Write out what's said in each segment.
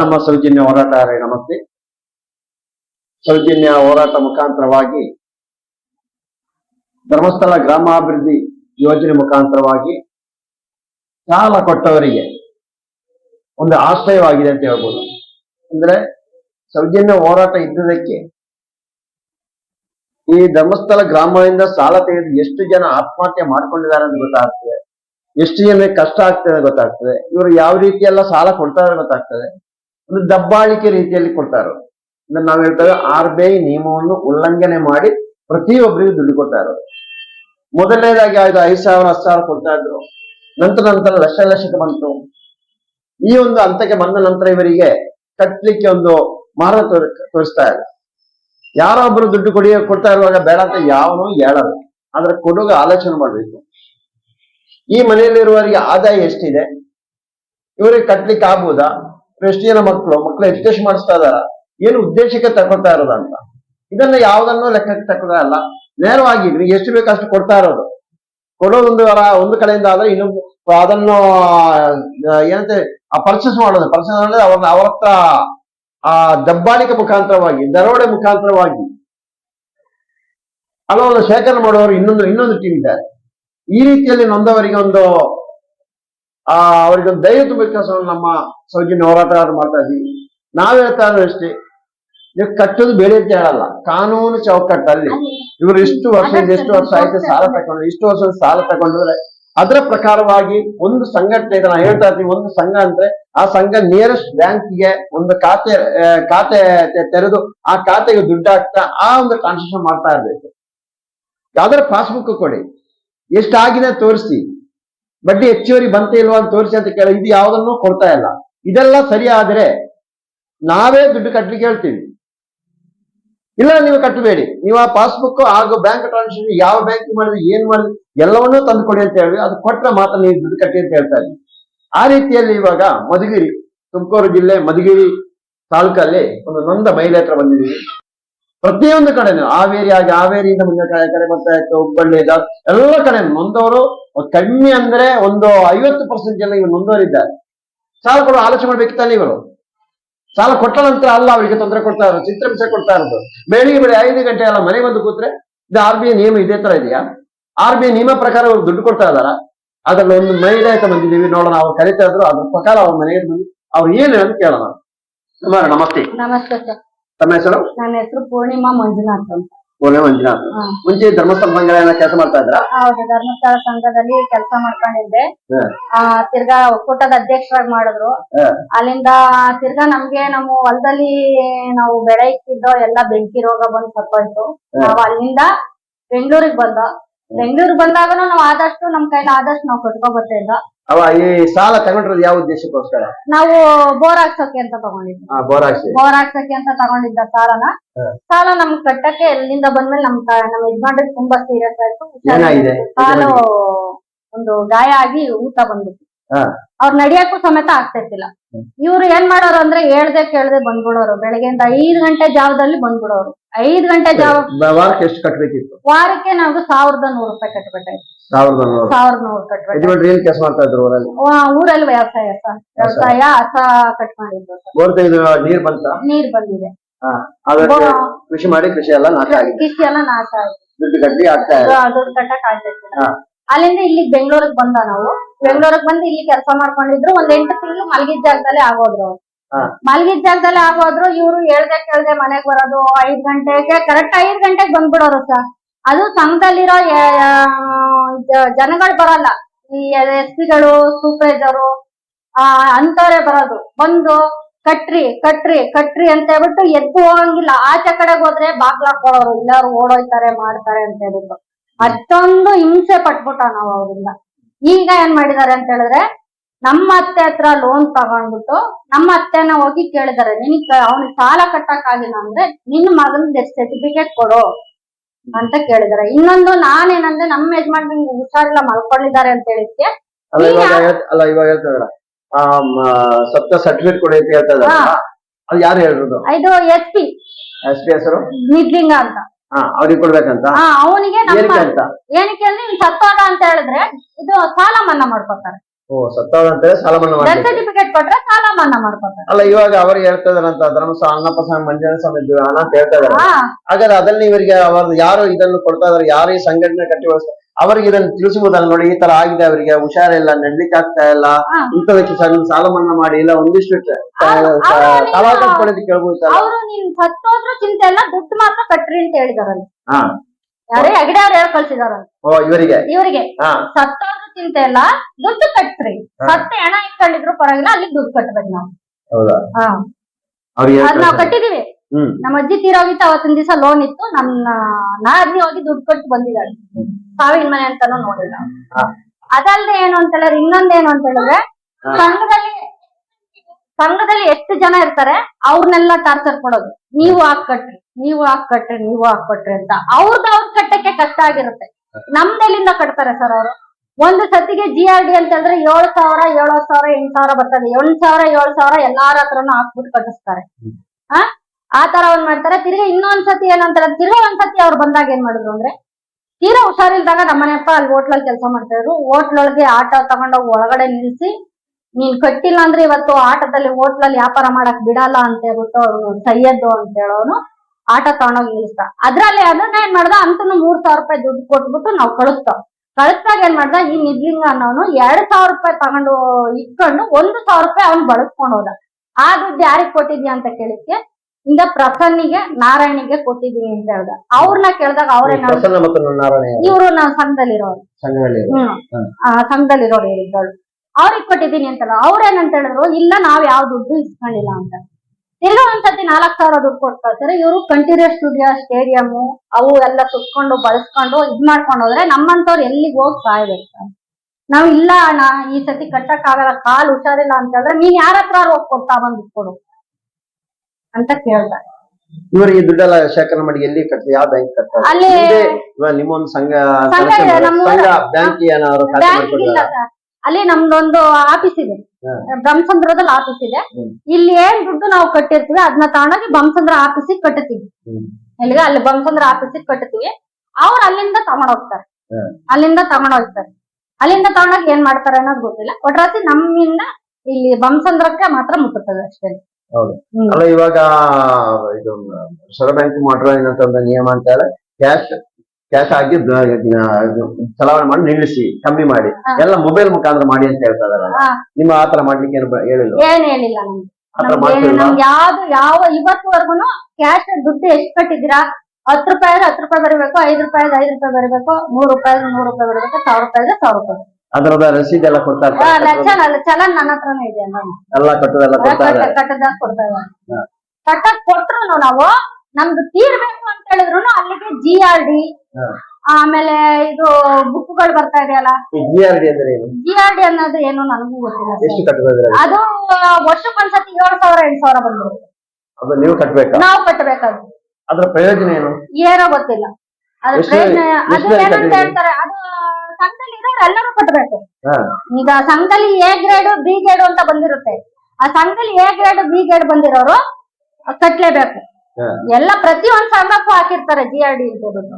ನಮ್ಮ ಸೌಜನ್ಯ ಹೋರಾಟ ನಮಸ್ತೆ. ಸೌಜನ್ಯ ಹೋರಾಟ ಮುಖಾಂತರವಾಗಿ ಧರ್ಮಸ್ಥಳ ಗ್ರಾಮಾಭಿವೃದ್ಧಿ ಯೋಜನೆ ಮುಖಾಂತರವಾಗಿ ಸಾಲ ಕೊಟ್ಟವರಿಗೆ ಒಂದು ಆಶ್ರಯವಾಗಿದೆ ಅಂತ ಹೇಳ್ಬೋದು. ಅಂದ್ರೆ ಸೌಜನ್ಯ ಹೋರಾಟ ಇದ್ದದಕ್ಕೆ ಈ ಧರ್ಮಸ್ಥಳ ಗ್ರಾಮದಿಂದ ಸಾಲ ತೆಗೆದು ಎಷ್ಟು ಜನ ಆತ್ಮಹತ್ಯೆ ಮಾಡ್ಕೊಂಡಿದ್ದಾರೆ ಅಂತ ಗೊತ್ತಾಗ್ತದೆ. ಎಷ್ಟು ಜನ ಕಷ್ಟ ಆಗ್ತದೆ ಗೊತ್ತಾಗ್ತದೆ. ಇವರು ಯಾವ ರೀತಿ ಎಲ್ಲ ಸಾಲ ಕೊಡ್ತಾರೆ ಗೊತ್ತಾಗ್ತದೆ. ಒಂದು ದಬ್ಬಾಳಿಕೆ ರೀತಿಯಲ್ಲಿ ಕೊಡ್ತಾರೆ. ನಾವು ಹೇಳ್ತೇವೆ ಆರ್ ಬಿ ಐ ನಿಯಮವನ್ನು ಉಲ್ಲಂಘನೆ ಮಾಡಿ ಪ್ರತಿಯೊಬ್ಬರಿಗೂ ದುಡ್ಡು ಕೊಡ್ತಾ ಮೊದಲನೇದಾಗಿ ಆಯ್ತು ಐದು ಸಾವಿರ, ಹತ್ತು ಸಾವಿರ ಕೊಡ್ತಾ ಇದ್ರು. ನಂತರ ನಂತರ ಲಕ್ಷ ಲಕ್ಷಕ್ಕೆ ಬಂತು. ಈ ಒಂದು ಹಂತಕ್ಕೆ ಬಂದ ನಂತರ ಇವರಿಗೆ ಕಟ್ಟಲಿಕ್ಕೆ ಒಂದು ಮಾರ್ಗ ತೋರ್, ತೋರಿಸ್ತಾ ಇದೆ ಯಾರೋ ಒಬ್ರು ದುಡ್ಡು ಕೊಡಿ, ಕೊಡ್ತಾ ಇರುವಾಗ ಬೇಡ ಅಂತ ಯಾವನು ಹೇಳಲ್ಲ. ಆದ್ರೆ ಕೊಡುಗೆ ಆಲೋಚನೆ ಮಾಡಬೇಕು. ಈ ಮನೆಯಲ್ಲಿರುವವರಿಗೆ ಆದಾಯ ಎಷ್ಟಿದೆ? ಇವರಿಗೆ ಕಟ್ಟಲಿಕ್ಕೆ ಆಗ್ಬೋದಾ? ಎಷ್ಟು ಮಕ್ಕಳು ಮಕ್ಕಳು ಎಜುಕೇಶನ್ ಮಾಡಿಸ್ತಾ ಇದಾರ. ಏನು ಉದ್ದೇಶಕ್ಕೆ ತಗೊಳ್ತಾ ಇರೋದಂತ ಇದನ್ನ ಯಾವುದನ್ನು ಲೆಕ್ಕಕ್ಕೆ ಇಲ್ಲ. ನೇರವಾಗಿ ನಿಮಗೆ ಎಷ್ಟು ಬೇಕಷ್ಟು ಕೊಡ್ತಾ ಇರೋದು. ಕೊಡೋದೊಂದು ಒಂದು ಕಡೆಯಿಂದ ಆದ್ರೆ ಇನ್ನೊಂದು ಅದನ್ನು ಏನಂತ ಆ ಪರ್ಚೇಸ್ ಮಾಡೋದು. ಪರ್ಚೇಸ್ ಅವ್ರನ್ನ ಅವರ ಆ, ದಬ್ಬಾಳಿಕೆ ಮುಖಾಂತರವಾಗಿ, ದರೋಡೆ ಮುಖಾಂತರವಾಗಿ. ಹಲವನ್ನು ಶೇಖರಣೆ ಮಾಡುವವರು ಇನ್ನೊಂದು ಇನ್ನೊಂದು ಟೀಮ್ ಇದೆ ಈ ರೀತಿಯಲ್ಲಿ ನೊಂದವರಿಗೆ ಒಂದು ಆ ಅವರಿಗೆ ಒಂದು ಧೈರ್ಯ ತುಂಬ ಕೆಲಸವನ್ನು ನಮ್ಮ ಸೌಜನ್ಯ ಹೋರಾಟಗಾರರು ಮಾಡ್ತಾ ಇದ್ದೀವಿ. ನಾವ್ ಹೇಳ್ತಾ ಇರೋ ಅಷ್ಟೇ ನೀವು ಕಟ್ಟೋದು ಬೇಡ ಅಂತ ಹೇಳಲ್ಲ ಕಾನೂನು ಚೌಕಟ್ಟಲ್ಲಿ ಇವರು ಇಷ್ಟು ವರ್ಷ ಎಷ್ಟು ವರ್ಷ ಆಯ್ತು ಸಾಲ ತಗೊಂಡು ಇಷ್ಟು ವರ್ಷದ ಸಾಲ ತಗೊಂಡಿದ್ರೆ ಅದರ ಪ್ರಕಾರವಾಗಿ ಒಂದು ಸಂಘಟನೆ ಇದೆ ನಾನು ಹೇಳ್ತಾ ಇರ್ತೀವಿ ಒಂದು ಸಂಘ ಅಂದ್ರೆ ಆ ಸಂಘ ನಿಯರೆಸ್ಟ್ ಬ್ಯಾಂಕ್ಗೆ ಒಂದು ಖಾತೆ ಖಾತೆ ತೆರೆದು ಆ ಖಾತೆಗೆ ದುಡ್ಡು ಹಾಕ್ತಾ ಆ ಒಂದು ಟ್ರಾನ್ಸಾಕ್ಷನ್ ಮಾಡ್ತಾ ಇರ್ಬೇಕು. ಯಾವ್ದಾರ ಪಾಸ್ಬುಕ್ ಕೊಡಿ. ಎಷ್ಟಾಗಿದೆ ತೋರಿಸಿ ಬಡ್ಡಿ ಹೆಚ್ಚುವರಿ ಬಂತೆ ಇಲ್ವಾ ಅಂತ ತೋರಿಸಿ ಅಂತ ಕೇಳಿ, ಇದು ಯಾವುದನ್ನು ಕೊಡ್ತಾ ಇಲ್ಲ. ಇದೆಲ್ಲ ಸರಿ ಆದ್ರೆ ನಾವೇ ದುಡ್ಡು ಕಟ್ಲಿಕ್ಕೆ ಹೇಳ್ತೀವಿ. ಇಲ್ಲ, ನೀವು ಕಟ್ಟಬೇಡಿ. ನೀವು ಆ ಪಾಸ್ಬುಕ್ ಹಾಗೂ ಬ್ಯಾಂಕ್ ಟ್ರಾನ್ಸಾಕ್ಷನ್ ಯಾವ ಬ್ಯಾಂಕ್ ಮಾಡಿದ್ರಿ, ಏನ್ ಮಾಡಿದ್ರಿ, ಎಲ್ಲವನ್ನೂ ತಂದು ಕೊಡಿ ಅಂತ ಹೇಳಿ, ಅದು ಕೊಟ್ರೆ ಮಾತ್ರ ನೀವು ದುಡ್ಡು ಕಟ್ಟಿ ಅಂತ ಹೇಳ್ತಾ ಇದ್ದೀವಿ. ಆ ರೀತಿಯಲ್ಲಿ ಇವಾಗ ಮಧುಗಿರಿ, ತುಮಕೂರು ಜಿಲ್ಲೆ ಮಧುಗಿರಿ ತಾಲೂಕಲ್ಲಿ ಒಂದು ನೊಂದ ಮಹಿಳೆ ಹತ್ರ ಬಂದಿದ್ದೀವಿ ಪ್ರತಿಯೊಂದು ಕಡೆನೂ ಹಾವೇರಿ ಆಗಿ ಹಾವೇರಿಯಿಂದ ಮುಂದೆ ಕಡೆ ಕಡೆ ಬರ್ತಾ ಇತ್ತು, ಹುಬ್ಬಳ್ಳಿ ದ- ಎಲ್ಲ ಕಡೆ ನೊಂದವರು ಕಮ್ಮಿ ಅಂದ್ರೆ ಒಂದು ಐವತ್ತು ಪರ್ಸೆಂಟ್ ಜನ ಇವರು ನೊಂದವರಿದ್ದಾರೆ. ಸಾಲ ಕೊಡೋ ಆಲೋಚನೆ ಮಾಡ್ಬೇಕಿತ್ತಲ್ಲ ಇವರು? ಸಾಲ ಕೊಟ್ಟ ನಂತರ ಅಲ್ಲ, ಅವರಿಗೆ ತೊಂದರೆ ಕೊಡ್ತಾ ಇರೋದು, ಚಿತ್ರಹಿಂಸೆ ಕೊಡ್ತಾ ಇರೋದು. ಬೆಳಿಗ್ಗೆ ಬೆಳಿ ಐದು ಗಂಟೆ ಅಲ್ಲ ಮನೆಗೆ ಬಂದು ಕೂತ್ರೆ, ಇದು ಆರ್ ಬಿ ಐ ನಿಯಮ ಇದೇ ತರ ಇದೆಯಾ? ಆರ್ ಬಿ ಐ ನಿಯಮ ಪ್ರಕಾರ ಅವ್ರು ದುಡ್ಡು ಕೊಡ್ತಾ ಇದಾರ ಅದ್ರಲ್ಲಿ ಒಂದು ಮಹಿಳೆ ಅಂತ ಬಂದಿದ್ದೀವಿ, ನೋಡೋಣ ಅವ್ರು ಕರಿತಾ ಇದ್ರು, ಅದ್ರ ಪ್ರಕಾರ ಅವ್ರ ಮನೆಗೆ ಬಂದು ಅವ್ರು ಏನು ಅಂತ ಕೇಳೋಣ. ನಮಸ್ತೆ. ನಮಸ್ತೆ ತಮ್ಮ ಹೆಸರು? ನನ್ನ ಹೆಸರು ಪೂರ್ಣಿಮಾ ಮಂಜುನಾಥ್ ಅಂತ. ಪೂರ್ಣಿಮಾ ಮಂಜುನಾಥ್. ಮುಂಚೆ ಧರ್ಮಸ್ಥಳ ಸಂಘ ಕೆಲಸ ಮಾಡ್ತಾ ಇದ್ರ? ಹೌದು. ಧರ್ಮಸ್ಥಳ ಸಂಘದಲ್ಲಿ ಕೆಲಸ ಮಾಡ್ಕೊಂಡಿದ್ದೆ. ಆ ತಿರ್ಗಾ ಒಕ್ಕೂಟದ ಅಧ್ಯಕ್ಷರಾಗಿ ಮಾಡಿದ್ರು. ಅಲ್ಲಿಂದ ತಿರ್ಗಾ ನಮ್ಗೆ ನಮ್ಮ ಹೊಲದಲ್ಲಿ ನಾವು ಬೆಳೆ ಇಕ್ಕಿದ್ದೋ ಎಲ್ಲಾ ಬೆಂಕಿ ರೋಗ ಬಂದು ಸತ್ತೋಯ್ತು ನಾವು ಅಲ್ಲಿಂದ ಬೆಂಗಳೂರಿಗೆ ಬಂದ. ಬೆಂಗಳೂರಿಗೆ ಬಂದಾಗನು ನಾವು ಆದಷ್ಟು ನಮ್ ಕೈಲಿ ಆದಷ್ಟು ನಾವು ಕಟ್ಕೊ ಬರ್ತಾ ಇದ್ದ. ಅವ ಈ ಸಾಲ ತಗೊಂಡಿರೋದು ಯಾವ ಉದ್ದೇಶಕ್ಕೋಸ್ಕರ? ನಾವು ಬೋರ್ ಹಾಕ್ಸೋಕೆ ಅಂತ ತಗೊಂಡಿದ್ವಿ. ಆ ಬೋರ್ ಹಾಕ್ಸಿ. ಬೋರ್ ಹಾಕ್ಸಕ್ಕೆ ಅಂತ ತಗೊಂಡಿದ್ದ ಸಾಲನ. ಹಾ. ಸಾಲ ನಮ್ ಕಟ್ಟಕ್ಕೆ ಎಲ್ಲಿಂದ ಬಂದ್ಮೇಲೆ ನಮ್ ಕ- ನಮ್ ಯಜಮಾನ್ರಿಗೆ ತುಂಬಾ ಸೀರಿಯಸ್ ಆಯ್ತು. ಏನಾಗಿದೆ? ಕಾಲು ಒಂದು ಗಾಯ ಆಗಿ ಊಟ ಬಂದ್ಬಿಟ್ಟು ಹಾ. ಅವ್ರು ನಡಿಯಕ್ಕೂ ಸಮೇತ ಆಗ್ತಿರ್ತಿಲ್ಲ ಇವ್ರು ಏನ್ ಮಾಡೋರು ಅಂದ್ರೆ ಹೇಳ್ದೆ ಕೇಳ್ದೆ ಬಂದ್ಬಿಡೋರು. ಬೆಳಗ್ಗೆಯಿಂದ ಐದ್ ಗಂಟೆ ಜಾವದಲ್ಲಿ ಬಂದ್ಬಿಡೋರು. ಐದ್ ಗಂಟೆ ಜಾವ ವಾರಕ್ಕೆ ಎಷ್ಟು ಕಟ್ಟಬೇಕಿತ್ತು ವಾರಕ್ಕೆ ನಾವು ಸಾವಿರದ ನೂರು ರೂಪಾಯಿ ಕಟ್ಬೇಕಾಯ್ತು. ಸಾವಿರದ ನೂರು. ಏನ್ ಕೆಲಸ ಮಾಡ್ತಾ ಇದ್ರು ಊರಲ್ಲಿ? ಊರಲ್ಲಿ ವ್ಯವಸಾಯ ಸರ್ ವ್ಯವಸಾಯ. ಹಸ ಕಟ್ ಮಾಡಿದ್ರು ಬೋರ್ ತೆಗೆದು ನೀರ್ ಬಂತ? ನೀರ್ ಬಂದಿದೆ. ಕೃಷಿ ಮಾಡಿ ಕೃಷಿ ಎಲ್ಲ ನಾಶ ಆಗಿದೆ. ಕಿಸಿ ಎಲ್ಲ ನಾಶ ಆಯ್ತು ದುಡ್ಡು ಕಟ್ಟಿ ಆಗ್ತಾ ದುಡ್ಡು ಕಟ್ಟಕ್. ಅಲ್ಲಿಂದ ಇಲ್ಲಿ ಬೆಂಗಳೂರಿಗೆ ಬಂದ ನಾವು. ಬೆಂಗಳೂರಿಗೆ ಬಂದು ಇಲ್ಲಿ ಕೆಲಸ ಮಾಡ್ಕೊಂಡಿದ್ರು. ಒಂದ್ ಎಂಟು ತಿಂಗಳು ಮಲಗಿದ ಜಾಗದಲ್ಲಿ ಆಗೋದ್ರು. ಮಲಗಿದ ಜಾಗದಲ್ಲಿ ಆಗೋದ್ರು. ಇವ್ರು ಹೇಳ್ದೆ ಕೇಳ್ದೆ ಮನೆಗ್ ಬರೋದು. ಐದ್ ಗಂಟೆಗೆ ಕರೆಕ್ಟ್ ಐದ್ ಗಂಟೆಗೆ ಬಂದ್ಬಿಡೋರು ಸರ್ ಅದು ಸಂಘದಲ್ಲಿರೋ ಜನಗಳು ಬರಲ್ಲ. ಈ ಎಸ್ ಪಿಗಳು ಸೂಪರ್ವೈಸರು, ಆ, ಅಂತವ್ರೆ ಬರೋದು. ಬಂದು ಕಟ್ರಿ ಕಟ್ರಿ ಕಟ್ರಿ ಅಂತ ಹೇಳ್ಬಿಟ್ಟು ಎದ್ದು ಹೋಗಂಗಿಲ್ಲ. ಆಚೆ ಕಡೆಗೆ ಹೋದ್ರೆ ಬಾಗ್ಲಾಕ್ ಬರೋರು. ಎಲ್ಲಾರು ಓಡೋಯ್ತಾರೆ, ಮಾಡ್ತಾರೆ ಅಂತ ಹೇಳ್ಬಿಟ್ಟು. ಅಷ್ಟೊಂದು ಹಿಂಸೆ ಪಟ್ಬಿಟ್ಟ ನಾವು ಅವರಿಂದ. ಈಗ ಏನ್ ಮಾಡಿದಾರೆ ಅಂತ ಹೇಳಿದ್ರೆ, ನಮ್ಮ ಅತ್ತೆ ಹತ್ರ ಲೋನ್ ತಗೊಂಡ್ಬಿಟ್ಟು ನಮ್ಮ ಅತ್ತೆನ ಹೋಗಿ ಕೇಳಿದಾರೆ. ನಿನಗ್ ಅವ್ನಿಗೆ ಸಾಲ ಕಟ್ಟಕ್ ಆಗಿಲ್ಲ ಅಂದ್ರೆ ನಿನ್ನ ಮಗನ ಸರ್ಟಿಫಿಕೇಟ್ ಕೊಡು. ಅಂತ ಕೇಳಿದಾರೆ. ಇನ್ನೊಂದು ನಾನೇನಂದ್ರೆ ನಮ್ಮ ಯಜಮಾನ್ ನಿಮ್ಗೆ ಹುಷಾರಿಲ್ಲ ಮಲ್ಕೊಂಡಿದ್ದಾರೆ ಅಂತ ಹೇಳಿದ್ಕೆ ಅಲ್ಲ ಇವಾಗ ಅಲ್ಲ ಇವಾಗ ಹೇಳ್ತಾ ಇದ್ರ. ಸತ್ತ ಸರ್ಟಿಫಿಕೇಟ್ ಕೊಡಿ ಅಂತ ಹೇಳ್ತಾ ಇದ್ರ ಹಾ. ಅದು ಯಾರು ಹೇಳಿರೋದು? ಇದು ಎಸ್ ಪಿ. ಎಸ್ ಪಿ ಹೆಸರು? ನಿದ್ಲಿಂಗ ಅಂತ. ಹಾ ಅವ್ರಿಗೆ ಕೊಡ್ಬೇಕಂತ? ಆ ಅವನಿಗೆ ನಮ್ಮ ಏನಕ್ಕೆ ಅಂತ? ಏನಕ್ಕೆ ಅಂದ್ರೆ ಸತ್ತೋದ ಅಂತ ಹೇಳಿದ್ರೆ ಇದು ಸಾಲ ಮನ್ನಾ ಮಾಡ್ಕೊತಾರೆ ಓ ಸತ್ತವ್ರ ಅಂತೇಳಿ ಸಾಲ ಮನ್ನಾ ಡೆತ್ ಮಾಡ್ಲಿಕ್ಕೆ ಸರ್ಟಿಫಿಕೇಟ್ ಕೊಟ್ರೆ ಸಾಲ ಮನ್ನಾ ಮಾಡ್ಕೊತಾರೆ. ಅಲ್ಲ ಇವಾಗ ಅವರು ಹೇಳ್ತಾ ಇದಾರಂತ ಧರ್ಮಸ್ಥಳ ಅಣ್ಣಪ್ಪ ಸ್ವಾಮಿ ಮಂಜುನಾಥ ಸ್ವಾಮಿ ಇದು ಹಣ ಅಂತ ಹೇಳ್ತಾ ಇದಾರೆ. ಹಾ. ಹಾಗಾದ್ರೆ ಅದನ್ನ ಇವರಿಗೆ ಅವರು ಯಾರು ಇದನ್ನು ಕೊಡ್ತಾ ಇದಾರೆ ಯಾರು ಈ ಸಂಘಟನೆ ಕಟ್ಟಿ ಅವರಿಗೆ ಇದನ್ನ ತಿಳಿಸಬಹುದಲ್ಲ ನೋಡಿ ಈ ತರ ಆಗಿದೆ ಅವರಿಗೆ ಹುಷಾರಿಲ್ಲ ನಡ್ಲಿಕ್ಕೆ ಆಗ್ತಾ ಇಲ್ಲ. ಹಾ. ಇಂಥದಕ್ಕೆ ಸಣ್ಣ ಸಾಲ ಮನ್ನಾ ಮಾಡಿ ಇಲ್ಲ ಒಂದಿಷ್ಟು ಟ- ಅವ್ರು- ಅವ್ರು ಸಾಲ ನಿಮ್ಮ- ಕಟ್ಕೊಳ್ಳೋದಕ್ಕೆ ಕೇಳ್ಬೋದಲ್ಲ ಅವರು ನೀನ್ ಸತ್ತೋದ್ರು ಚಿಂತೆ ಇಲ್ಲ ದುಡ್ಡು ಮಾತ್ರ ಕಟ್ಟ್ರಿ ಅಂತ ಹೇಳಿದಾರಲ್ಲ. ಹಾ. ಯಾರೇ ಹೆಗಡೆ ಅವ್ರು ಹೇಳ್ ಓ ಇವರಿಗೆ? ಇವರಿಗೆ. ಹಾ. ಸತ್ತೋದ್ರು ಚಿಂತೆ ಎಲ್ಲ ದುಡ್ಡು ಕಟ್ಟ್ರಿ ಮತ್ತೆ ಹಣ ಇಟ್ಕೊಂಡಿದ್ರು ಪರವಾಗಿಲ್ಲ ಅಲ್ಲಿ ದುಡ್ಡು ಕಟ್ಬೇಕು ನಾವು. ಹೌದಾ? ಹಾ. ಅವ್ರಿಗೆ ಅದ್ ನಾವ್ ಕಟ್ಟಿದೀವಿ. ಹ್ಮ್. ನಮ್ಮ ಅಜ್ಜಿ ತೀರೋಗಿತ್ತು ಅವತ್ತಿನ ದಿವಸ ಲೋನ್ ಇತ್ತು. ನನ್ನ ನಾ ಅಜ್ಜಿ ಹೋಗಿ ದುಡ್ಡು ಕೊಟ್ಟು ಬಂದಿದ್ದಾಳೆ ಸಾವಿನ ಮನೆ ಅಂತಾನು ನೋಡಿಲ್ಲ. ಹಾ. ಅದಲ್ದೆ ಏನು ಅಂತ ಹೇಳಿದ್ರೆ ಇನ್ನೊಂದೇನು ಅಂತ ಹೇಳಿದ್ರೆ. ಸಂಘದಲ್ಲಿ ಸಂಘದಲ್ಲಿ ಎಷ್ಟು ಜನ ಇರ್ತಾರೆ ಅವ್ರನ್ನೆಲ್ಲ ಟಾರ್ಚರ್ ಕೊಡೋದು. ನೀವು ಹಾಕ್ ಕಟ್ರಿ ನೀವು ಹಾಕ್ ಕಟ್ರಿ ನೀವು ಹಾಕ್ ಕಟ್ರಿ ಅಂತ. ಅವ್ರದ್ದು ಅವ್ರ ಕಟ್ಟಕ್ಕೆ ಕಷ್ಟ ಆಗಿರುತ್ತೆ. ನಮ್ದೆಲ್ಲಿಂದ ಕಟ್ತಾರೆ ಸರ್ ಅವರು? ಒಂದು ಸತಿಗೆ ಜಿ ಆರ್ ಡಿ ಅಂತ ಹೇಳಿದ್ರೆ ಏಳು ಸಾವಿರ ಏಳು ಸಾವಿರ, ಎಂಟು ಸಾವಿರ ಬರ್ತದೆ. ಎಂಟು ಸಾವಿರ, ಏಳು ಸಾವಿರ ಎಲ್ಲಾರ ಹತ್ರನು ಹಾಕ್ಬಿಟ್ಟು ಕಟ್ಟಿಸ್ತಾರೆ. ಆ ಆತರ ತರ ಒಂದ್ ಮಾಡ್ತಾರೆ. ತಿರ್ಗಿ ಇನ್ನೊಂದ್ ಸತಿ ಏನಂತಾರೆ ತಿರ್ಗಾ ಒಂದ್ ಸತಿ ಅವ್ರು ಬಂದಾಗ ಏನ್ ಮಾಡಿದ್ರು ಅಂದ್ರೆ ತೀರಾ ಹುಷಾರಿಲ್ದಾಗ ನಮ್ಮನೆಯಪ್ಪ ಅಲ್ಲಿ ಹೋಟ್ಲಲ್ಲಿ ಕೆಲಸ ಮಾಡ್ತಾ ಇದ್ರು. ಹೋಟ್ಲೊಳಗೆ ಆಟ ತಗೊಂಡೋಗಿ ಒಳಗಡೆ ನಿಲ್ಸಿ, ನೀನ್ ಕಟ್ಟಿಲ್ಲ ಅಂದ್ರೆ ಇವತ್ತು ಆಟದಲ್ಲಿ ಹೋಟ್ಲಲ್ಲಿ ವ್ಯಾಪಾರ ಮಾಡಕ್ ಬಿಡಲ್ಲ ಅಂತ ಹೇಳ್ಬಿಟ್ಟು ಅವ್ರು ಸೈಯದ್ದು ಅಂತ ಹೇಳೋನು ಆಟ ತಗೊಂಡೋಗಿ ನಿಲ್ಸ್ತ. ಅದ್ರಲ್ಲಿ ಅದನ್ನ ಏನ್ ಮಾಡ್ದ, ಅಂತನು ಮೂರ್ ಸಾವಿರ ರೂಪಾಯಿ ದುಡ್ಡು ಕೊಟ್ಬಿಟ್ಟು ನಾವು ಕಳಿಸ್ತಾವ್ ಕಳಿಸ್ದಾಗ ಏನ್ ಮಾಡ್ದ? ಈ ನಿದ್ಲಿಂಗ ಅನ್ನೋನು ಎರಡ್ ಸಾವಿರ ರೂಪಾಯಿ ತಗೊಂಡು ಇಟ್ಕೊಂಡು ಒಂದು ಸಾವಿರ ರೂಪಾಯಿ ಅವ್ನು ಬಳಸ್ಕೊಂಡು ಹೋದ. ಆ ದುಡ್ಡು ಯಾರಿಗ್ ಕೊಟ್ಟಿದ್ಯಾ ಅಂತ ಕೇಳಿದ್ಕೆ ಇಂದ ಪ್ರಸನ್ನಿಗೆ ನಾರಾಯಣಿಗೆ ಕೊಟ್ಟಿದೀನಿ ಅಂತ ಹೇಳ್ದ. ಅವ್ರನ್ನ ಕೇಳ್ದಾಗ ಅವ್ರೇನ್ ಇವ್ರು ನಾವು ಸಂಘದಲ್ಲಿರೋರು. ಸಂಘದಲ್ಲಿ ಇರೋರು ಹ್ಮ್. ಆ, ಸಂಘದಲ್ಲಿರೋರು ಹೇಳಿದ್ದಳು ಅವ್ರಿಗೆ ಕೊಟ್ಟಿದ್ದೀನಿ ಅಂತಲ್ಲ ಅವ್ರೇನಂತ ಹೇಳಿದ್ರು ಇಲ್ಲ ನಾವ್ ಯಾವ ದುಡ್ಡು ಇಸ್ಕೊಂಡಿಲ್ಲ ಅಂತ. ತಿರ್ಗಾ ಒಂದ್ಸತಿ ನಾಲ್ಕ್ ಸಾವಿರ ದುಡ್ಡು ಕೊಟ್ಟು ಕಳ್ತಾರೆ ಇವರು ಕಂಠೀರವ ಸ್ಟುಡಿಯೋ ಸ್ಟೇಡಿಯಂ ಅವು ಎಲ್ಲ ಸುತ್ಕೊಂಡು ಬಳಸ್ಕೊಂಡು ಇದ್ ಮಾಡ್ಕೊಂಡು ಹೋದ್ರೆ ನಮ್ಮಂತವ್ರು ಎಲ್ಲಿಗೆ ಹೋಗಿ ಸಾಯ್ಬೇಕು ನಾವ್ ಇಲ್ಲ ಅಣ್ಣ ಈ ಸತಿ ಕಟ್ಟಕ್ ಆಗಲ್ಲ ಕಾಲ್ ಹುಷಾರಿಲ್ಲ ಅಂತ ಹೇಳಿದ್ರೆ ನೀನ್ ಯಾರ ಹತ್ರ ಹೋಗಿ ಕೊಡ್ತಾ ಬಂದು ಕೊಡು ಅಂತ ಕೇಳ್ತಾರೆ. ಇವರಿಗೆ ದುಡ್ಡೆಲ್ಲ ಶೇಖರಣೆ ಮಾಡಿ ಎಲ್ಲಿ ಕಟ್ತಾರೆ? ಯಾವ ಬ್ಯಾಂಕ್ ಕಟ್ತಾರೆ? ನಿಮ್ದೇ ಇವಾಗ ನಿಮ್ಮೊಂದು ಸಂಘ ನಮ್ಮ ಸಂಘ ಬ್ಯಾಂಕ್ ಏನಾದ್ರು ಅಲ್ಲಿ ನಮ್ದೊಂದು ಆಫೀಸ್ ಇದೆ. ಹ್ಮ್. ಬ್ರಹ್ಮಸಂದ್ರದಲ್ಲಿ ಆಫೀಸ್ ಇದೆ. ಇಲ್ಲಿ ಏನ್ ದುಡ್ಡು ನಾವು ಕಟ್ಟಿರ್ತೀವಿ ಅದನ್ನ ತಗೊಂಡೋಗಿ ಬ್ರಹ್ಮಸಂದ್ರ ಆಫೀಸಿಗೆ ಕಟ್ಟುತ್ತೀವಿ ಹ್ಮ್. ಎಲ್ಲಿಗೆ? ಅಲ್ಲಿ ಬಂಸಂದ್ರ ಆಫೀಸಿಗೆ ಕಟ್ಟತೀವಿ ಅವ್ರು ಅಲ್ಲಿಂದ ತಗೊಂಡ್ ಹೋಗ್ತಾರೆ. ಅಲ್ಲಿಂದ ತಗೊಂಡ್ ಹೋಗ್ತಾರೆ. ಅಲ್ಲಿಂದ ತಗೊಂಡೋಗಿ ಏನ್ ಮಾಡ್ತಾರೆ ಅನ್ನೋದು ಗೊತ್ತಿಲ್ಲ. ಒಟ್ರಾಸಿ ನಮ್ಮಿಂದ ಇಲ್ಲಿ ಬಂಸಂದ್ರಕ್ಕೆ ಮಾತ್ರ ಮುಟ್ಟುತ್ತದೆ ಅಷ್ಟೇ. ಹೌದು. ಅಲ್ಲ ಇವಾಗ ಇದು ರಿಸರ್ವ್ ಬ್ಯಾಂಕ್ ಮಾಡಿರೋ ನಿಯಮ ಅಂತ ಹೇಳಿ ಕ್ಯಾಶ್ ಕ್ಯಾಶ್ ಹಾಕಿ ಚಲಾವಣೆ ಮಾಡಿ ನಿಲ್ಲಿಸಿ ಕಮ್ಮಿ ಮಾಡಿ. ಎಲ್ಲ ಮೊಬೈಲ್ ಮುಖಾಂತರ ಮಾಡಿ ಅಂತ ಹೇಳ್ತಾ ಇದಾರಲ್ಲ ಹಾ. ನಿಮ್ಮ ಆತರ ಮಾಡ್ಲಿಕ್ಕೆ ಏನು ಹೇಳಿಲ್ಲ ಏನ್ ನಮ್ಗೆ. ಯಾವ್ದು ಯಾವ ಇವತ್ತುವರೆಗೂ ಕ್ಯಾಶ್ ದುಡ್ಡು ಎಷ್ಟು ಕಟ್ಟಿದ್ದೀರಾ? ಹತ್ತು ರೂಪಾಯಿ ಹತ್ತು ರೂಪಾಯಿ ಬರಬೇಕು ಐದು ರೂಪಾಯಿ ಐದು ರೂಪಾಯಿ ಬರಬೇಕು ನೂರು ರೂಪಾಯಿ ನೂರು ರೂಪಾಯಿ ಬರಬೇಕು ಸಾವಿರ ರೂಪಾಯಿ ಸಾವಿರ ರೂಪಾಯಿ ಅದರದ ರಸೀದ್ ಎಲ್ಲ ಕೊಡ್ತಾ ಚಲನ್ ನನ್ನ ಹತ್ರನೇ ಇದೆ ಎಲ್ಲ ಕಟ್ಟೋದೆಲ್ಲ ಕೊಡ್ತಾ ಕಟ್ಟದಾಗ. ಕಟ್ಟಕ್ ಕೊಟ್ರು ನಾವು ನಮ್ದು ತೀರ್ಬೇಕು ಅಂತ ಹೇಳಿದ್ರು ಅಲ್ಲಿಗೆ ಜಿ ಆರ್ ಡಿ ಆಮೇಲೆ ಇದು ಬುಕ್ಗಳು ಬರ್ತಾ ಇದೆಯಲ್ಲ? ಅಲ್ಲ ಜಿ ಆರ್ ಡಿ ಅಂದ್ರೆ ಏನು? ಜಿ ಆರ್ ಡಿ ಅನ್ನೋದು ಏನು ನನಗೂ ಗೊತ್ತಿಲ್ಲ. ಎಷ್ಟು ಒಂದ್ಸತಿ ಅದು? ವರ್ಷಕ್ಕೊಂದ್ಸತಿ ಏಳು ಸಾವಿರ ಎಂಟು ಸಾವಿರ ಬಂದಿರುತ್ತೆ ಅದು ನೀವು ಕಟ್ಟಬೇಕಾ ನಾವು ಕಟ್ಟಬೇಕಾದ್ರು ಅದ್ರ ಪ್ರಯೋಜನ ಏನು? ಏನೋ ಗೊತ್ತಿಲ್ಲ. ಅದ್ರ ಪ್ರಯೋಜನ ಅದು ಏನಂತ ಹೇಳ್ತಾರೆ ಅದು ಸಂಘದಲ್ಲಿ ಇರೋರು ಎಲ್ಲರೂ ಕಟ್ಟಬೇಕು ಈಗ ಸಂಘದಲ್ಲಿ ಎ ಗ್ರೇಡ್ ಬಿ ಗ್ರೇಡ್ ಅಂತ ಬಂದಿರುತ್ತೆ. ಆ ಸಂಘದಲ್ಲಿ ಎ ಗ್ರೇಡ್ ಬಿ ಗ್ರೇಡ್ ಬಂದಿರೋರು ಕಟ್ಲೇಬೇಕು. ಎಲ್ಲ ಪ್ರತಿ ಒಂದ್ ಸಂಘಕ್ಕೂ ಹಾಕಿರ್ತಾರೆ ಜಿ ಆರ್ ಡಿ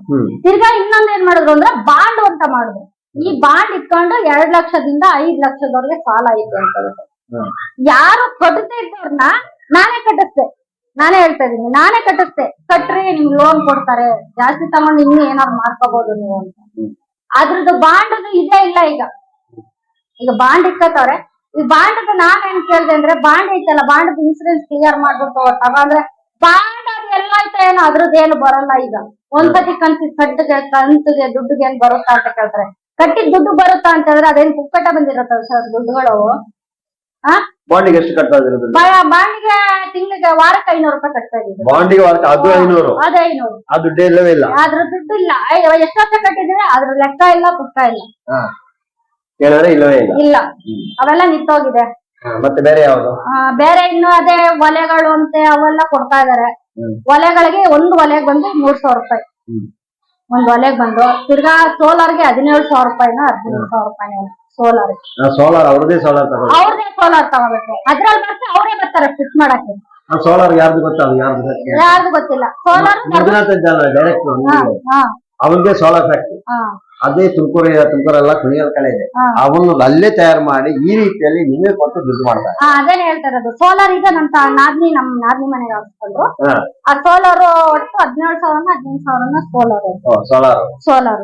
ಹ್ಮ್. ತಿರ್ಗಾ ಇನ್ನೊಂದ್ ಏನ್ ಮಾಡಿದ್ರು ಅಂದ್ರೆ ಬಾಂಡ್ ಅಂತ ಮಾಡಿದ್ರು. ಈ ಬಾಂಡ್ ಇಟ್ಕೊಂಡು ಎರಡ್ ಲಕ್ಷದಿಂದ ಐದ್ ಲಕ್ಷದವರೆಗೆ ಸಾಲ ಐತೆ ಅಂತ ಯಾರು ಕಟ್ಟದೇ ಇದ್ದವ್ರನ್ನ ನಾನೇ ಕಟ್ಟಿಸ್ತೆ ನಾನೇ ಹೇಳ್ತಾ ಇದೀನಿ ನಾನೇ ಕಟ್ಟಿಸ್ತೆ ಕಟ್ರಿ ನಿಮ್ಗೆ ಲೋನ್ ಕೊಡ್ತಾರೆ. ಜಾಸ್ತಿ ತಗೊಂಡು ಇನ್ನು ಏನಾದ್ರು ಮಾಡ್ಕೋಬಹುದು ನೀವು ಅಂತ. ಅದ್ರದ್ದು ಬಾಂಡ್ ಇದೇ ಇಲ್ಲ ಈಗ. ಈಗ ಬಾಂಡ್ ಇಕ್ಕತ್ತವ್ರೆ. ಈ ಬಾಂಡ್ ನಾನ್ ಏನ್ ಕೇಳ್ದೆ ಅಂದ್ರೆ ಬಾಂಡ್ ಐತಲ್ಲ ಬಾಂಡ್ ಇನ್ಸೂರೆನ್ಸ್ ಕ್ಲಿಯರ್ ಮಾಡ್ಬಿಟ್ಟು ತಗೊಂಡ್ರೆ ಬಾಂಡ್ ಎಲ್ಲ ಏನೋ? ಅದ್ರದ್ದು ಏನು ಬರಲ್ಲ ಈಗ. ಒಂದ್ಸತಿ ಕಂತಿ ಕಟ್ಟಿಗೆ ಕಂತಿಗೆ ದುಡ್ಡಿಗೆ ಏನ್ ಬರುತ್ತಾ ಅಂತ ಕೇಳ್ತಾರೆ. ಕಟ್ಟಿದ್ ದುಡ್ಡು ಬರುತ್ತಾ ಅಂತಂದ್ರೆ ಹೇಳಿದ್ರೆ ಅದೇನ್ ಪುಕ್ಕಟ ಬಂದಿರತ್ತ ಸರ್ ದುಡ್ಡುಗಳು? ಆ? ಬಾಂಡಿಗೆ ಎಷ್ಟು ಕಟ್ತಾ ಇರೋದು ಬಾಂಡಿಗೆ ತಿಂಗಳಿಗೆ ವಾರಕ್ಕೆ ಐನೂರು ರೂಪಾಯಿ ಕಟ್ತಾ ಇದ್ದೀವಿ. ಬಾಂಡಿಗೆ ವಾರಕ್ಕೆ ಅದು ಐನೂರು? ಅದೇ ಐನೂರು. ಆ ದುಡ್ಡೇ ಇಲ್ಲವೇ ಇಲ್ಲ? ಅದ್ರ ದುಡ್ಡು ಇಲ್ಲ ಎಷ್ಟು ವರ್ಷ ಕಟ್ಟಿದ್ರೆ ಅದ್ರ ಲೆಕ್ಕ ಇಲ್ಲ ಪುಕ್ಕ ಇಲ್ಲ. ಇಲ್ಲವೇ ಇಲ್ಲ? ಇಲ್ಲ. ಅವೆಲ್ಲ ನಿಂತೋಗಿದೆ. ಮತ್ತೆ ಬೇರೆ ಯಾವ್ದು? ಬೇರೆ ಇನ್ನು ಅದೇ ಒಲೆಗಳು ಅಂತೆ ಅವೆಲ್ಲ ಕೊಡ್ತಾ ಇದಾರೆ. ಒಲೆಗಳಿಗೆ ಒಂದು ಒಲೆಗೆ ಬಂದು ಮೂರ್ ಸಾವಿರ ರೂಪಾಯಿ. ಒಂದ್ ಒಲೆಗೆ ಬಂದು ತಿರ್ಗಾ ಸೋಲಾರ್ಗೆ ಹದಿನೇಳು ಸಾವಿರ ರೂಪಾಯಿನ ಹದಿನೇಳು ಸಾವಿರ ರೂಪಾಯಿ ಸೋಲಾರ್. ಸೋಲಾರ್ ಅವ್ರದೇ ಸೋಲಾರ್ ಅವ್ರದೇ ಸೋಲಾರ್ ತಗೋಬೇಕು. ಅದ್ರಲ್ಲಿ ಬರ್ತಾರೆ ಅವರೇ ಬರ್ತಾರೆ ಫಿಟ್ ಮಾಡಕ್ಕೆ. ಸೋಲಾರ್ ಯಾರ್ದು ಗೊತ್ತಲ್ಲ ಯಾರ್ದು ಗೊತ್ತಿಲ್ಲ. ಯಾರ್ದು ಗೊತ್ತಿಲ್ಲ. ಸೋಲಾರ್ ಹಾ ಡೈರೆಕ್ಟ್ ಅವನಿಗೆ ಸೋಲಾರ್ ಫ್ಯಾಕ್ಟ್ರಿ ಹಾ. ಅದೇ ತುಮಕೂರು ತುಮಕೂರೆಲ್ಲ ಕುಣಿಯೋದ್ ಕಡೆ ಇದೆ. ಅವನು ಅಲ್ಲೇ ತಯಾರು ಮಾಡಿ ಈ ರೀತಿಯಲ್ಲಿ ನಿಮಗೆ ಕೊಟ್ಟು ದುಡ್ಡು ಮಾಡ್ತಾರೆ ಅದೇನ್ ಹೇಳ್ತಾ ಇರೋದು ಸೋಲಾರ್ ಈಗ ನಮ್ ತ- ನಾದ್ನಿ ನಮ್ ನಾದ್ನಿ ಮನೆಗೆ ಹಾಕ್ಸ್ಕೊಂಡ್ರು. ಆ ಸೋಲಾರ್ ಒಟ್ಟು ಹದಿನೇಳು ಸಾವಿರ ಹದಿನೆಂಟು ಸಾವಿರನ ಸೋಲಾರ್ ಸೋಲಾರ್ ಸೋಲಾರ್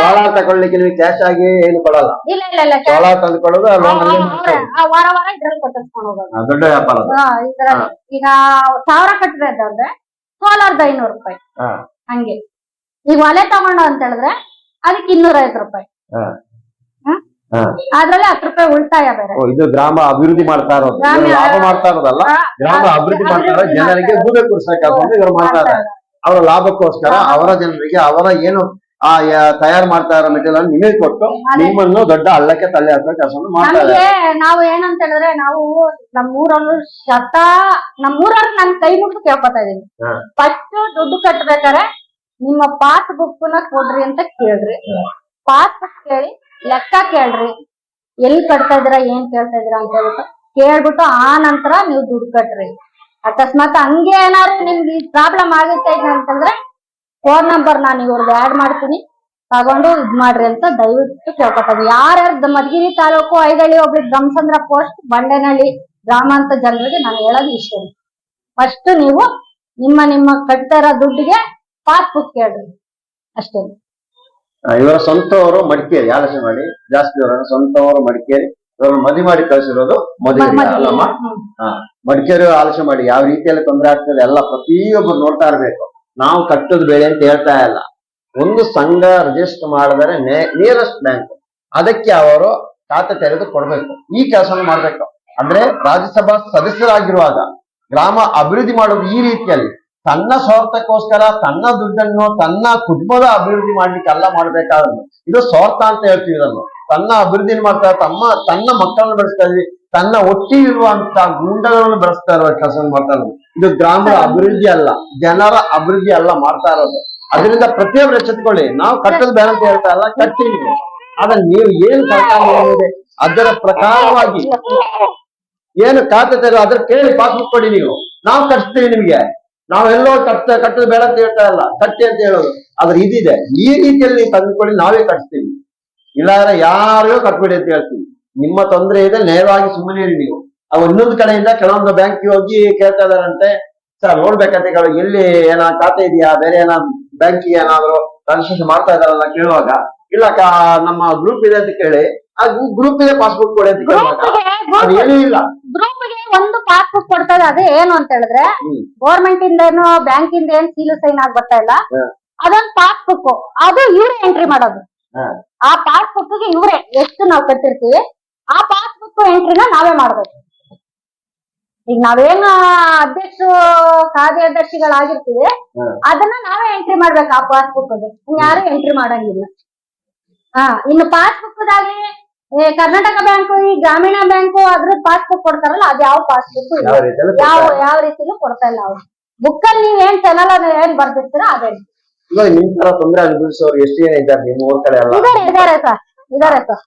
ಸೋಲಾರ್ ತಗೊಳ್ಳಿಕ್ಕೆ ಕ್ಯಾಶ್ ಆಗಿ ಏನು ಕೊಡಲ್ಲ. ಇಲ್ಲ ಇಲ್ಲ ಇಲ್ಲ ಸೋಲಾರ್ ತಂದ್ಕೊಳ್ಳೋದು ವಾರ ವಾರ ಇದ್ರಲ್ಲಿ ಕೊಟ್ಟಿಸ್ಕೊಂಡು ಹೋಗೋದು. ದೊಡ್ಡ ವ್ಯಾಪಾರ ಈಗ ಸಾವಿರ ಕಟ್ಟಿದ್ರೆ ಸೋಲಾರ್ದ ಐನೂರು ರೂಪಾಯಿ. ಹಂಗೆ. ಈಗ ಒಲೆ ತಗೊಂಡ ಅಂತ ಹೇಳಿದ್ರೆ ಅದಕ್ಕೆ ಇನ್ನೂರ ಐವತ್ತು ರೂಪಾಯಿ. ಅದ್ರಲ್ಲಿ ಹತ್ತು ರೂಪಾಯಿ ಉಳಿತಾಯ ಬೇರೆ. ಇದು ಗ್ರಾಮ ಅಭಿವೃದ್ಧಿ ಮಾಡ್ತಾ ಇರೋದು. ಲಾಭ ಮಾಡ್ತಾ ಇರೋದಲ್ಲ? ಗ್ರಾಮ ಅಭಿವೃದ್ಧಿ ಮಾಡ್ತಾ ಇರೋದು. ಜನರಿಗೆ ಮಾಡ್ತಾ ಗೂಬೆ ಕುಡಿಸೋ ಕೆಲಸ ಇವರು ಮಾಡ್ತಾ ಇದ್ದಾರೆ ಅವರ ಲಾಭಕ್ಕೋಸ್ಕರ ಅವರ ಜನರಿಗೆ ಅವರ ಏನು ಆ ತಯಾರು ಮಾಡ್ತಾ ಇರೋ ಮೆಟೀರಿಯಲ್ ಅನ್ನು ನಿಮಗೆ ಕೊಟ್ಟು. ನಿಮ್ಮನ್ನು ದೊಡ್ಡ ಹಳ್ಳಕ್ಕೆ ತಲೆ ಹಾಕೋ ಕೆಲಸ ಮಾಡ್ತಾ ನಾವು ಏನಂತ ಹೇಳಿದ್ರೆ ನಾವು ನಮ್ಮೂರವ್ರು ಶತ ನಮ್ಮೂರವ್ರು ನನ್ ಕೈ ಮುಗಿದು ಕೇಳ್ಕೊತಾ ಇದೀನಿ. ಫಸ್ಟ್ ದುಡ್ಡು ಕಟ್ಬೇಕಾರೆ ನಿಮ್ಮ ಪಾಸ್ ಬುಕ್ನ ಕೊಡ್ರಿ ಅಂತ ಕೇಳ್ರಿ. ಪಾಸ್ ಬುಕ್ ಕೇಳಿ, ಲೆಕ್ಕ ಕೇಳ್ರಿ. ಎಲ್ಲಿ ಕಟ್ತಾ ಇದೀರಾ ಏನ್ ಕೇಳ್ತಾ ಇದೀರಾ ಅಂತ ಹೇಳ್ಬಿಟ್ಟು ಕೇಳ್ಬಿಟ್ಟು ಆ ನಂತರ ನೀವು ದುಡ್ಡು ಕಟ್ರಿ. ಅಕಸ್ಮಾತ್ ಹಂಗೆ ಏನಾದ್ರು ನಿಮ್ಗೆ ಪ್ರಾಬ್ಲಮ್ ಆಗುತ್ತೆ ಅಂತಂದ್ರೆ ಫೋನ್ ನಂಬರ್ ನಾನು ಇವ್ರದ್ದು ಆಡ್ ಮಾಡ್ತೀನಿ. ತಗೊಂಡು ಇದ್ ಮಾಡ್ರಿ ಅಂತ ದಯವಿಟ್ಟು ಕೇಳ್ಕೊತಾರೆ ಯಾರ್ಯಾರು ಮಧುಗಿರಿ ತಾಲೂಕು ಐದಳ್ಳಿ ಒಬ್ಳಿಗೆ ಗಮಸಂದ್ರ ಪೋಸ್ಟ್ ಬಂಡೆನಹಳ್ಳಿ ಗ್ರಾಮಾಂತ ಜನರಿಗೆ ನಾನು ಹೇಳೋದು ಇಷ್ಟ ಫಸ್ಟ್ ನೀವು ನಿಮ್ಮ ನಿಮ್ಮ ಕಟ್ತಾ ಇರೋ ದುಡ್ಡಿಗೆ ಪಾಸ್ ಬುಕ್ ಕೇಳ್ರಿ. ಅಷ್ಟೇ. ಇವರ ಸ್ವಂತವರು ಮಡಿಕೇರಿ ಆಲೋಚನೆ ಮಾಡಿ ಜಾಸ್ತಿ ಅವರ ಸ್ವಂತವರು ಮಡಿಕೇರಿ ಇವರನ್ನು ಮದುವೆ ಮಾಡಿ ಕಳಿಸಿರೋದು ಮದುವೆ ಅಲ್ಲಮ್ಮ. ಮಡಿಕೇರಿ ಆಲೋಚನೆ ಮಾಡಿ ಯಾವ ರೀತಿಯಲ್ಲಿ ತೊಂದರೆ ಆಗ್ತದೆ ಎಲ್ಲ ಪ್ರತಿಯೊಬ್ಬರು ನೋಡ್ತಾ ಇರ್ಬೇಕು. ನಾವು ಕಟ್ಟದ ಬೆಳೆ ಅಂತ ಹೇಳ್ತಾ ಇಲ್ಲ. ಒಂದು ಸಂಘ ರಿಜಿಸ್ಟರ್ ಮಾಡಿದರೆ ನಿಯರೆಸ್ಟ್ ಬ್ಯಾಂಕ್ ಅದಕ್ಕೆ ಅವರು ಖಾತೆ ತೆರೆದು ಕೊಡ್ಬೇಕು. ಈ ಕೆಲಸವನ್ನು ಮಾಡ್ಬೇಕು. ಅಂದ್ರೆ ರಾಜ್ಯಸಭಾ ಸದಸ್ಯರಾಗಿರುವಾಗ ಗ್ರಾಮ ಅಭಿವೃದ್ಧಿ ಮಾಡೋದು ಈ ರೀತಿಯಲ್ಲಿ. ತನ್ನ ಸ್ವಾರ್ಥಕ್ಕೋಸ್ಕರ ತನ್ನ ದುಡ್ಡನ್ನು ತನ್ನ ಕುಟುಂಬದ ಅಭಿವೃದ್ಧಿ ಮಾಡ್ಲಿಕ್ಕೆ ಅಲ್ಲ ಮಾಡ್ಬೇಕಾದ್ರು ಇದು ಸ್ವಾರ್ಥ ಅಂತ ಹೇಳ್ತೀವಿ ಇದನ್ನು ತನ್ನ ಅಭಿವೃದ್ಧಿ ಮಾಡ್ತಾ ತಮ್ಮ ತನ್ನ ಮಕ್ಕಳನ್ನು ಬೆಳೆಸ್ತಾ ಇದ್ವಿ ತನ್ನ ಒಟ್ಟಿಗಿರುವಂತ ಗುಂಡಗಳನ್ನು ಬೆಳೆಸ್ತಾ ಇರೋ ಕೆಲಸ ಮಾಡ್ತಾ ಇರೋದು. ಇದು ಗ್ರಾಮದ ಅಭಿವೃದ್ಧಿ ಅಲ್ಲ ಜನರ ಅಭಿವೃದ್ಧಿ ಅಲ್ಲ ಮಾಡ್ತಾ ಇರೋದು. ಅದರಿಂದ ಪ್ರತಿಯೊಬ್ಬರು ಎಚ್ಚೆತ್ಕೊಳ್ಳಿ. ನಾವು ಕಟ್ಟದ ಬೇಡ ಅಂತ ಹೇಳ್ತಾ ಇಲ್ಲ ಕಟ್ಟಿ ನೀವು ಆದ್ರೆ ನೀವು ಏನ್ ಸರ್ಕಾರ ಅದರ ಪ್ರಕಾರವಾಗಿ ಏನು ಖಾತೆ ತೆಗೆದು ಅದ್ರ ಕೇಳಿ ಪಾಸ್ಬುಕ್ ಕೊಡಿ ನೀವು. ನಾವು ಕಟ್ಸ್ತೀವಿ ನಿಮ್ಗೆ. ನಾವೆಲ್ಲೋ ಕಟ್ಟ ಕಟ್ಟದ ಬೇಡ ಅಂತ ಹೇಳ್ತಾ ಇಲ್ಲ. ಕಟ್ಟಿ ಅಂತ ಹೇಳೋದು. ಆದ್ರೆ ಇದಿದೆ. ಈ ರೀತಿಯಲ್ಲಿ ತಂದುಕೊಳ್ಳಿ ನಾವೇ ಕಟ್ತೀವಿ. ಇಲ್ಲಾಂದ್ರೆ ಯಾರಿಗೂ ಕಟ್ಬೇಡಿ ಅಂತ ಹೇಳ್ತೀವಿ. ನಿಮ್ಮ ತೊಂದರೆ ಇದೆ ನೇರವಾಗಿ ಸುಮ್ಮನೆ ಇರಿ ನೀವು. ಅವ್ ಇನ್ನೊಂದು ಕಡೆಯಿಂದ ಕೆಲವೊಂದು ಬ್ಯಾಂಕ್ ಹೋಗಿ ಕೇಳ್ತಾ ಇದಾರಂತೆ ಸರ್ ನೋಡ್ಬೇಕಂತ ಕೇಳೋ ಎಲ್ಲಿ ಏನ ಖಾತೆ ಇದೆಯಾ? ಬೇರೆ ಏನ ಬ್ಯಾಂಕ್ ಏನಾದ್ರು ಟ್ರಾನ್ಸಾಕ್ಷನ್ ಮಾಡ್ತಾ ಇದಾರಲ್ಲ ಕೇಳುವಾಗ. ಇಲ್ಲ ಕಾ- ನಮ್ಮ ಗ್ರೂಪ್ ಇದೆ ಅಂತ ಕೇಳಿ. ಆ ಗ್ರೂಪ್ ಇದೆ ಪಾಸ್ಬುಕ್ ಕೊಡಿ ಅಂತ ಕೇಳುವಾಗ. ಅದು ಏನೂ ಇಲ್ಲ. ಗ್ರೂಪ್ಗೆ ಒಂದು ಪಾಸ್ ಬುಕ್ ಕೊಡ್ತಾ ಇದೆ ಅದೇ ಏನು ಅಂತ ಹೇಳಿದ್ರೆ ಗೋರ್ಮೆಂಟ್ ಇಂದ ಏನು ಬ್ಯಾಂಕ್ ಇಂದ ಏನ್ ಸೀಲು ಸೈನ್ ಆಗಿ ಬರ್ತಾ ಇಲ್ಲ. ಅದೊಂದು ಪಾಸ್ ಬುಕ್ ಅದು ಇವ್ರೆ ಎಂಟ್ರಿ ಮಾಡೋದು. ಆ ಪಾಸ್ ಬುಕ್ಗೆ ಇವ್ರೆ ಎಷ್ಟು ನಾವು ಕಟ್ಟಿರ್ತೀವಿ ಆ ಪಾಸ್ ಬುಕ್ ಎಂಟ್ರಿನ ನಾವೇ ಮಾಡ್ಬೇಕು. ಈಗ ನಾವೇನ ಅಧ್ಯಕ್ಷರು ಕಾರ್ಯದರ್ಶಿಗಳಾಗಿರ್ತೀವಿ. ಅದನ್ನ ನಾವೇ ಎಂಟ್ರಿ ಮಾಡ್ಬೇಕು ಆ ಪಾಸ್ಬುಕ್ ಯಾರು ಎಂಟ್ರಿ ಮಾಡಂಗಿಲ್ಲ. ಹಾ ಇನ್ನು ಪಾಸ್ ಬುಕ್ ದಾಗ್ಲಿ ಕರ್ನಾಟಕ ಬ್ಯಾಂಕ್ ಈ ಗ್ರಾಮೀಣ ಬ್ಯಾಂಕು ಅದ್ರ ಪಾಸ್ ಬುಕ್ ಕೊಡ್ತಾರಲ್ಲ ಅದ್ ಯಾವ ಪಾಸ್ ಬುಕ್ ಯಾವ ಯಾವ ರೀತಿಲೂ ಕೊಡ್ತಾ ಇಲ್ಲ ಅವ್ರು. ಬುಕ್ ಅಲ್ಲಿ ನೀವ್ ಏನ್ ಚೆನ್ನಲ್ ಏನ್ ಬರ್ದಿರ್ತೀರ ಅದೇ. ರೀತಿ ನಿಮ್ ತರ ತೊಂದ್ರೆ ಅನುಭವಿಸೋರು ಎಷ್ಟು ಜನ ಇದ್ದಾರೆ? ನಿಮ್ ಊರ್ ಕಡೆ ಎಲ್ಲ? ಇದಾರೆ ಸರ್. ಇದಾರೆ ಸರ್.